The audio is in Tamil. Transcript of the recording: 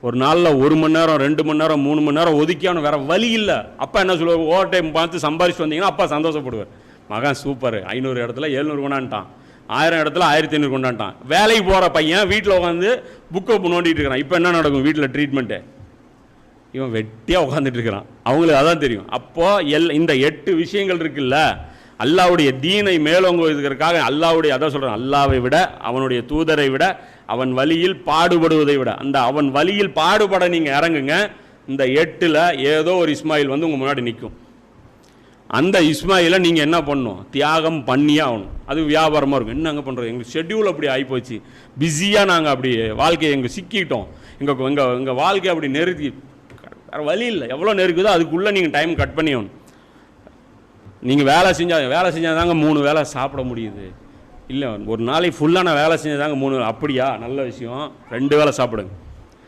ஒரு நாளில் ஒரு மணி நேரம் ரெண்டு மணி நேரம் மூணு மணி நேரம் ஒதுக்கியானு வேற வழி இல்லை. அப்பா என்ன சொல்லுவார்? ஓவர் டைம் பார்த்து சம்பாரிச்சு வந்தீங்கன்னா அப்பா சந்தோஷப்படுவார். மகன் சூப்பர் ஐநூறு இடத்துல எழுநூறு கொண்டான்ட்டான். ஆயிரம் இடத்துல ஆயிரத்தி ஐநூறு கொண்டான்ட்டான். வேலைக்கு போகிற பையன் வீட்டில் உட்காந்து புக்கை நோண்டிட்டு இருக்கிறான். இப்போ என்ன நடக்கும்? வீட்டில் ட்ரீட்மெண்ட்டு இவன் வெட்டியாக உட்காந்துட்டு இருக்கிறான். அவங்களுக்கு அதான் தெரியும். அப்போது எல் இந்த எட்டு விஷயங்கள் இருக்குல்ல அல்லாவுடைய தீனை மேலோங்குவதற்காக அல்லாவுடைய அதான் சொல்கிறேன் அல்லாவை விட அவனுடைய தூதரை விட அவன் வழியில் பாடுபடுவதை விட. அந்த அவன் வழியில் பாடுபட நீங்கள் இறங்குங்க. இந்த எட்டில் ஏதோ ஒரு இஸ்மாயில் வந்து உங்கள் முன்னாடி நிற்கும் அந்த இஸ்மாயிலை நீங்கள் என்ன பண்ணும் தியாகம் பண்ணியே ஆகணும். அது வியாபாரமாக இருக்கும். என்னங்க பண்ணுறது எங்கள் ஷெட்யூல் அப்படி ஆகிப்போச்சு பிஸியாக நாங்கள் அப்படி வாழ்க்கையை எங்கள் சிக்கிட்டோம். எங்கள் எங்கள் எங்கள் வாழ்க்கையை அப்படி நெருக்கி வேறு வழி இல்லை. எவ்வளோ நெருக்குதோ அதுக்குள்ளே நீங்கள் டைம் கட் பண்ணி ஆகணும். நீங்கள் வேலை செஞ்சால் வேலை செஞ்சால் தாங்க மூணு வேலை சாப்பிட முடியுது. இல்லை ஒரு நாளைக்கு ஃபுல்லாக நான் வேலை செஞ்சால் தாங்க மூணு வேலை அப்படியா? நல்ல விஷயம். ரெண்டு வேளை சாப்பிடுங்க.